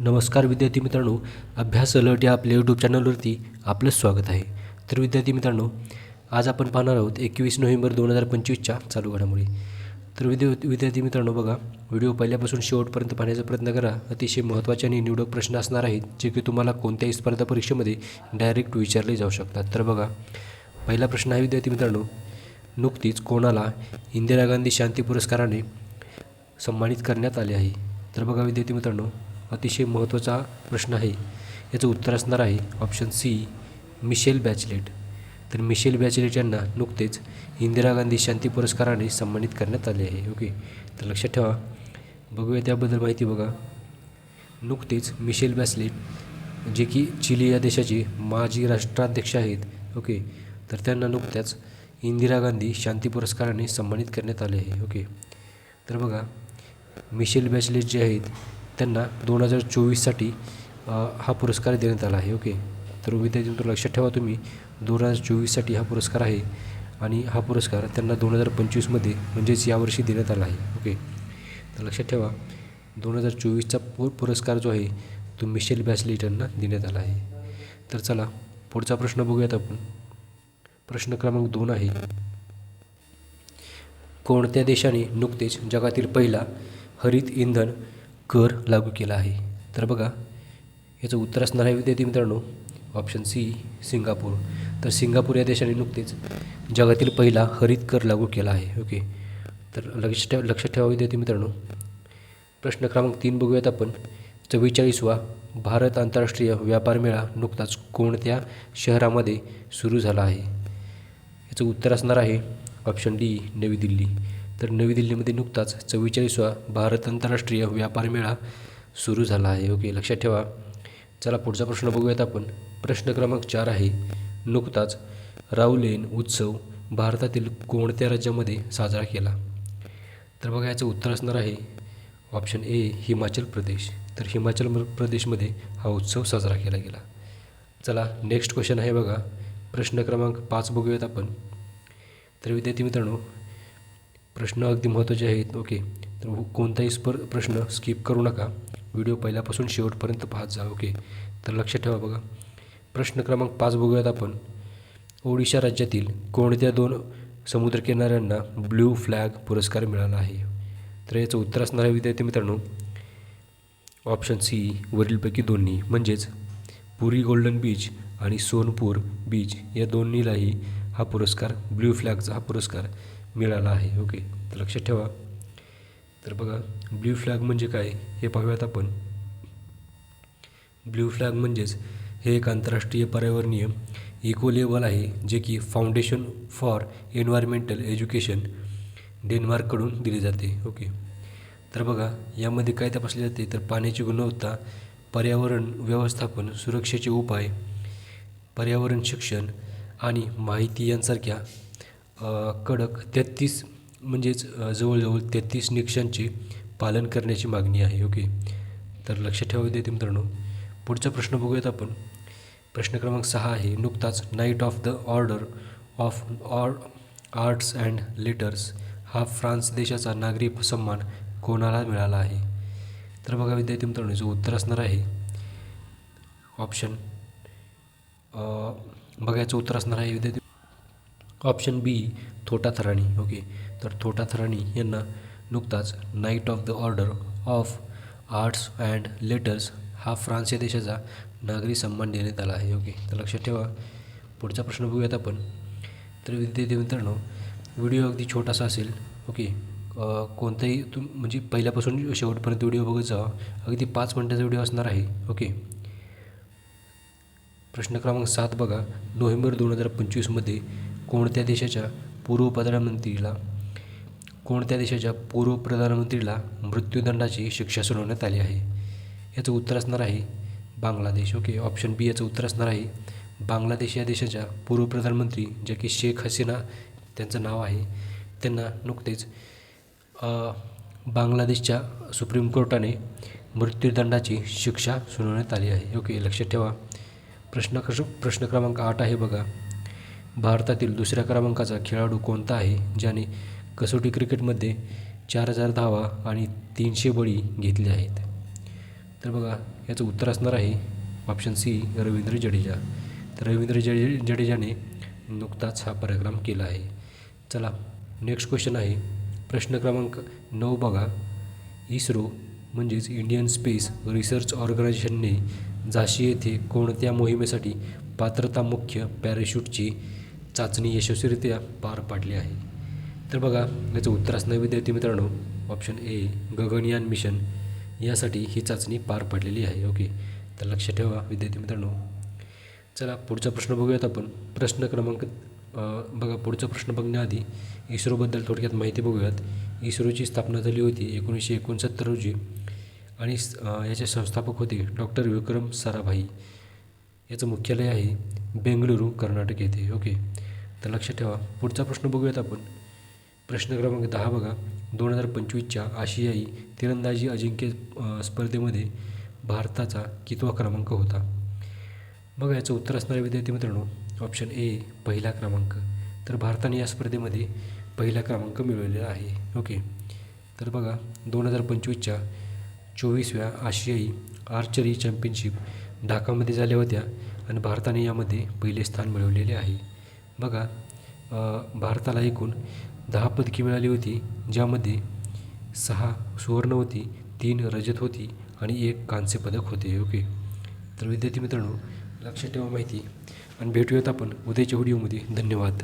नमस्कार विद्यार्थी मित्रांनो अभ्यास अलर्ट या आपल्या यूट्यूब चॅनलवरती आपलं स्वागत आहे. तर विद्यार्थी मित्रांनो आज आपण पाहणार आहोत एकवीस नोव्हेंबर दोन हजार पंचवीसच्या चालू घडामोडी. तर विद्या विद्यार्थी मित्रांनो बघा व्हिडिओ पहिल्यापासून शेवटपर्यंत पाहण्याचा प्रयत्न करा. अतिशय महत्त्वाचे आणि निवडक प्रश्न असणार आहेत जे की तुम्हाला कोणत्याही स्पर्धा परीक्षेमध्ये डायरेक्ट विचारले जाऊ शकतात. तर बघा पहिला प्रश्न आहे विद्यार्थी मित्रांनो नुकतीच कोणाला इंदिरा गांधी शांती पुरस्काराने सन्मानित करण्यात आले आहे? तर बघा विद्यार्थी मित्रांनो अतिशय महत्त्वाचा प्रश्न आहे. याचं उत्तर असणार आहे ऑप्शन सी मिशेल बॅचलेट. तर मिशेल बॅचलेट यांना नुकतेच इंदिरा गांधी शांती पुरस्काराने सन्मानित करण्यात आले आहे. ओके. तर लक्षात ठेवा. बघूया त्याबद्दल माहिती बघा. नुकतेच मिशेल बॅचलेट जे की चिली या देशाचे माजी राष्ट्राध्यक्ष आहेत. ओके. तर त्यांना नुकत्याच इंदिरा गांधी शांती पुरस्काराने सन्मानित करण्यात आले आहे. ओके. तर बघा मिशेल बॅचलेट जे आहेत त्यांना दोन हजार चोवीससाठी हा पुरस्कार देण्यात आला आहे. ओके. तर विद्यार्थी मित्र लक्षात ठेवा तुम्ही. दोन हजार चोवीससाठी हा पुरस्कार आहे आणि हा पुरस्कार त्यांना दोन हजार पंचवीसमध्ये म्हणजेच यावर्षी देण्यात आला आहे. ओके. तर लक्षात ठेवा दोन हजार चोवीसचा पु पुरस्कार जो आहे तो मिशेल बॅचलेट देण्यात आला आहे. तर चला पुढचा प्रश्न बघूयात आपण. प्रश्न क्रमांक दोन आहे. कोणत्या देशाने नुकतेच जगातील पहिला हरित इंधन कर लागू केला आहे. तर बघा याचं उत्तर असणार आहे विद्यार्थी मित्रांनो ऑप्शन सी सिंगापूर. तर सिंगापूर या देशाने नुकतेच जगातील पहिला हरित कर लागू केला आहे. ओके. तर लक्ष ठेव लक्षात ठेवा विद्यार्थी मित्रांनो. प्रश्न क्रमांक तीन बघूयात आपण. चव्वेचाळीसवा भारत आंतरराष्ट्रीय व्यापार मेळा नुकताच कोणत्या शहरामध्ये सुरू झाला आहे? याचं उत्तर असणार आहे ऑप्शन डी नवी दिल्ली. तर नवी दिल्लीमध्ये नुकताच चव्वेचाळीसवा भारत आंतरराष्ट्रीय व्यापार मेळा सुरू झाला आहे. ओके लक्षात ठेवा. चला पुढचा प्रश्न बघूयात आपण. प्रश्न क्रमांक चार आहे. नुकताच राऊलेन उत्सव भारतातील कोणत्या राज्यामध्ये साजरा केला? तर बघा याचं उत्तर असणार आहे. Option A Himachal Pradesh. तर हिमाचल म- प्रदेशमध्ये हा उत्सव साजरा केला गेला. चला नेक्स्ट क्वेश्चन आहे बघा. प्रश्न क्रमांक पाच बघूयात आपण. तर विद्यार्थी मित्रांनो प्रश्न अगदी महत्त्वाचे आहेत. ओके. तर हो- कोणताही स्पर प्रश्न स्किप करू नका. व्हिडिओ पहिल्यापासून शेवटपर्यंत पाहत जा. ओके. तर लक्षात ठेवा बघा. प्रश्न क्रमांक पाच बघूयात आपण. ओडिशा राज्यातील कोणत्या दोन समुद्रकिनाऱ्यांना ब्ल्यू फ्लॅग पुरस्कार मिळाला आहे? तर याचं उत्तर असणार आहे विद्यार्थी मित्रांनो. ऑप्शन सी वरीलपैकी दोन्ही. म्हणजेच पुरी गोल्डन बीच आणि सोनपूर बीच या दोन्हीलाही हा पुरस्कार ब्ल्यू फ्लॅगचा हा पुरस्कार मिळाला आहे. हो ओके तर लक्षात ठेवा. तर बघा ब्ल्यू फ्लॅग म्हणजे काय? हे पाहूयात आपण. ब्ल्यू फ्लॅग म्हणजेच हे एक आंतरराष्ट्रीय पर्यावरणीय इको लेवल आहे जे की फाउंडेशन फॉर एन्व्हायरमेंटल एज्युकेशन डेन्मार्ककडून दिले जाते. हो ओके तर बघा यामध्ये काय तपासले जाते? तर पाण्याची गुणवत्ता पर्यावरण व्यवस्थापन सुरक्षेचे उपाय पर्यावरण शिक्षण आणि माहिती यांसारख्या कडक तेहत्तीस म्हणजेच जवळजवळ तेहत्तीस निकषांचे पालन करण्याची मागणी आहे ओके? तर लक्षात ठेवा विद्यार्थी मित्रांनो. पुढचा प्रश्न बघूयात आपण. प्रश्न क्रमांक सहा आहे. नुकताच knight of the order of or arts and letters हा फ्रान्स देशाचा नागरी सन्मान कोणाला मिळाला आहे? तर बघा विद्यार्थी मित्रांनो जो उत्तर असणार आहे ऑप्शन बघायचं उत्तर असणार आहे विद्यार्थी ऑप्शन बी थोटा थराणी ओके तर थोटा थराणी यांना नुकताच knight of the order of arts and letters हा फ्रान्स या देशाचा नागरी सन्मान देण्यात आला आहे. ओके तर लक्षात ठेवा. पुढचा प्रश्न बघूयात आपण. तर विद्यार्थी मित्रांनो व्हिडिओ अगदी छोटासा असेल. ओके कोणताही तुम म्हणजे पहिल्यापासून शेवटपर्यंत व्हिडिओ बघत जावा. अगदी पाच मिनटाचा व्हिडिओ असणार आहे. ओके प्रश्न क्रमांक सात बघा. नोव्हेंबर दोन हजार पंचवीसमध्ये कोणत्या देशाच्या पूर्व प्रधानमंत्रीला कोणत्या देशाच्या पूर्व प्रधानमंत्रीला मृत्यूदंडाची शिक्षा सुनावण्यात आली आहे? याचं उत्तर असणार आहे बांगलादेश. ओके ऑप्शन बी याचं उत्तर असणार आहे बांगलादेश या देशाच्या पूर्व प्रधानमंत्री जे की शेख हसीना त्यांचं नाव आहे. त्यांना नुकतेच बांगलादेशच्या सुप्रीम कोर्टाने मृत्यूदंडाची शिक्षा सुनावण्यात आली आहे. ओके लक्षात ठेवा. प्रश्न कश प्रश्न क्रमांक आठ आहे बघा. भारतातील दुसऱ्या क्रमांकाचा खेळाडू कोणता आहे? ज्याने कसोटी क्रिकेटमध्ये चार हजार धावा आणि तीनशे बळी घेतले आहेत. तर बघा याचं उत्तर असणार आहे ऑप्शन सी रवींद्र जडेजा. तर रवींद्र जडे जडेजाने नुकताच हा पराक्रम केला आहे. चला नेक्स्ट क्वेश्चन आहे. प्रश्न क्रमांक नऊ बघा. इस्रो म्हणजेच इंडियन स्पेस रिसर्च ऑर्गनायझेशनने झाशी येथे कोणत्या मोहिमेसाठी पात्रता मुख्य पॅराशूटची चाचणी यशस्वीरित्या पार पाडली आहे? तर बघा याचं उत्तर असणार विद्यार्थी मित्रांनो ऑप्शन ए गगनयान मिशन यासाठी ही चाचणी पार पडलेली आहे ओके. तर लक्षात ठेवा विद्यार्थी मित्रांनो. चला पुढचा प्रश्न बघूयात आपण. प्रश्न क्रमांक बघा पुढचा प्रश्न बघण्याआधी इस्रोबद्दल थोडक्यात माहिती बघूयात. इस्रोची स्थापना झाली होती एकोणीसशे एकोणसत्तर रोजी. आणि याचे संस्थापक होते डॉक्टर विक्रम साराभाई. याचं मुख्यालय आहे बेंगळुरू कर्नाटक येथे. ओके. तर लक्षात ठेवा पुढचा प्रश्न बघूयात आपण. प्रश्न क्रमांक दहा बघा. दोन हजार पंचवीसच्या आशियाई तिरंदाजी अजिंक्य स्पर्धेमध्ये भारताचा कितवा क्रमांक होता? बघा याचं उत्तर असणारे विद्यार्थी मित्रांनो ऑप्शन ए पहिला क्रमांक. तर भारताने या स्पर्धेमध्ये पहिला क्रमांक मिळवलेला आहे. ओके. तर बघा दोन हजार पंचवीसच्या चोवीसव्या आशियाई आर्चरी चॅम्पियनशिप ढाकामध्ये झाल्या होत्या आणि भारताने यामध्ये पहिले स्थान मिळवलेले आहे. बघा भारताला एकूण दहा पदके मिळाली होती ज्यामध्ये सहा सुवर्ण होती तीन रजत होती आणि एक कांस्य पदक होते ओके? तर विद्यार्थी मित्रांनो लक्षात ठेवा माहिती. आणि भेटूयात आपण उद्याच्या व्हिडिओमध्ये. धन्यवाद.